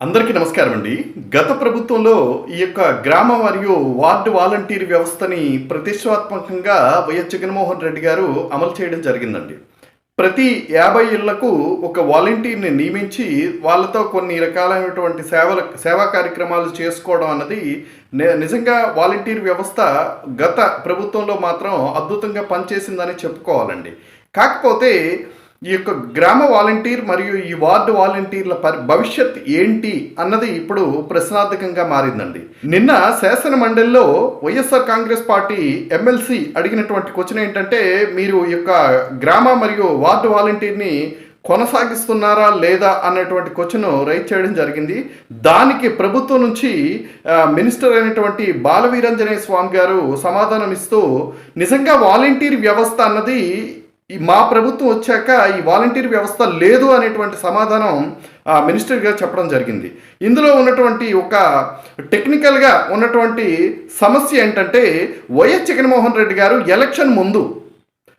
అందరికీ నమస్కారం అండి. గత ప్రభుత్వంలో ఈ యొక్క గ్రామ మరియు వార్డు వాలంటీర్ వ్యవస్థని ప్రతిష్టాత్మకంగా వైఎస్ జగన్మోహన్ రెడ్డి గారు అమలు చేయడం జరిగిందండి. ప్రతి యాభై ఇళ్ళకు ఒక వాలంటీర్ని నియమించి వాళ్ళతో కొన్ని రకాలైనటువంటి సేవల సేవా కార్యక్రమాలు చేసుకోవడం అన్నది ని- నిజంగా వాలంటీర్ వ్యవస్థ గత ప్రభుత్వంలో మాత్రం అద్భుతంగా పనిచేసిందని చెప్పుకోవాలండి. కాకపోతే ఈ యొక్క గ్రామ వాలంటీర్ మరియు ఈ వార్డు వాలంటీర్ల పరి భవిష్యత్ ఏంటి అన్నది ఇప్పుడు ప్రశ్నార్థకంగా మారిందండి. నిన్న శాసన మండలిలో వైఎస్ఆర్ కాంగ్రెస్ పార్టీ ఎమ్మెల్సీ అడిగినటువంటి క్వశ్చన్ ఏంటంటే మీరు ఈ యొక్క గ్రామ మరియు వార్డు వాలంటీర్ని కొనసాగిస్తున్నారా లేదా అన్నటువంటి క్వశ్చన్ రైజ్ చేయడం జరిగింది. దానికి ప్రభుత్వం నుంచి మినిస్టర్ అయినటువంటి బాలవీరంజనేయ స్వామి గారు సమాధానం ఇస్తూ నిజంగా వాలంటీర్ వ్యవస్థ అన్నది ఈ మా ప్రభుత్వం వచ్చాక ఈ వాలంటీర్ వ్యవస్థ లేదు అనేటువంటి సమాధానం ఆ, మినిస్టర్ గారు చెప్పడం జరిగింది. ఇందులో ఉన్నటువంటి ఒక టెక్నికల్గా ఉన్నటువంటి సమస్య ఏంటంటే వైఎస్ జగన్మోహన్ రెడ్డి గారు ఎలక్షన్ ముందు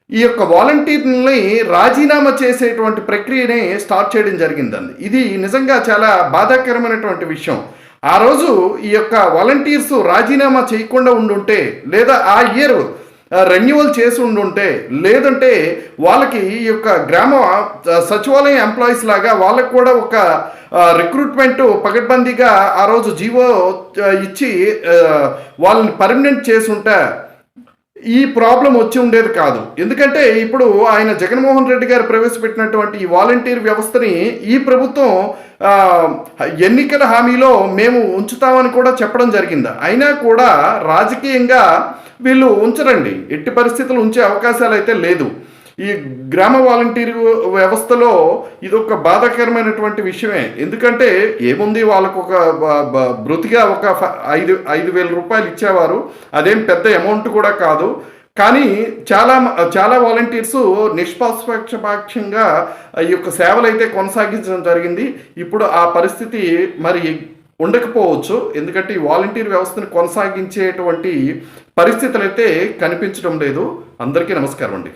ఈ యొక్క వాలంటీర్ని రాజీనామా చేసేటువంటి ప్రక్రియని స్టార్ట్ చేయడం జరిగిందండి. ఇది నిజంగా చాలా బాధాకరమైనటువంటి విషయం. ఆ రోజు ఈ యొక్క వాలంటీర్స్ రాజీనామా చేయకుండా ఉండుంటే లేదా ఆ ఇయర్ రెన్యువల్ చేసి ఉండుంటే లేదంటే వాళ్ళకి ఈ యొక్క గ్రామ సచివాలయం ఎంప్లాయీస్ లాగా వాళ్ళకు కూడా ఒక రిక్రూట్మెంట్ పకడ్బందీగా ఆ రోజు జీవో ఇచ్చి వాళ్ళని పర్మనెంట్ చేసి ఉంటే ఈ ప్రాబ్లం వచ్చి ఉండేది కాదు. ఎందుకంటే ఇప్పుడు ఆయన జగన్మోహన్ రెడ్డి గారు ప్రవేశపెట్టినటువంటి ఈ వాలంటీర్ వ్యవస్థని ఈ ప్రభుత్వం ఎన్నికల హామీలో మేము ఉంచుతామని కూడా చెప్పడం జరిగింది. అయినా కూడా రాజకీయంగా వీళ్ళు ఉంచరండి. ఎట్టి పరిస్థితులు ఉంచే అవకాశాలు అయితే లేదు. ఈ గ్రామ వాలంటీర్ వ్యవస్థలో ఇది ఒక బాధాకరమైనటువంటి విషయమే. ఎందుకంటే ఏముంది వాళ్ళకు ఒక బ్రతిగా ఒక ఫ- ఐదు ఐదు వేల రూపాయలు ఇచ్చేవారు. అదేం పెద్ద అమౌంట్ కూడా కాదు. కానీ చాలా చాలా వాలంటీర్స్ నిష్పాక్షపాక్షంగా ఈ యొక్క సేవలు అయితే కొనసాగించడం జరిగింది. ఇప్పుడు ఆ పరిస్థితి మరి ఉండకపోవచ్చు. ఎందుకంటే ఈ వాలంటీర్ వ్యవస్థను కొనసాగించేటువంటి పరిస్థితులు అయితే కనిపించడం లేదు. అందరికీ నమస్కారం అండి.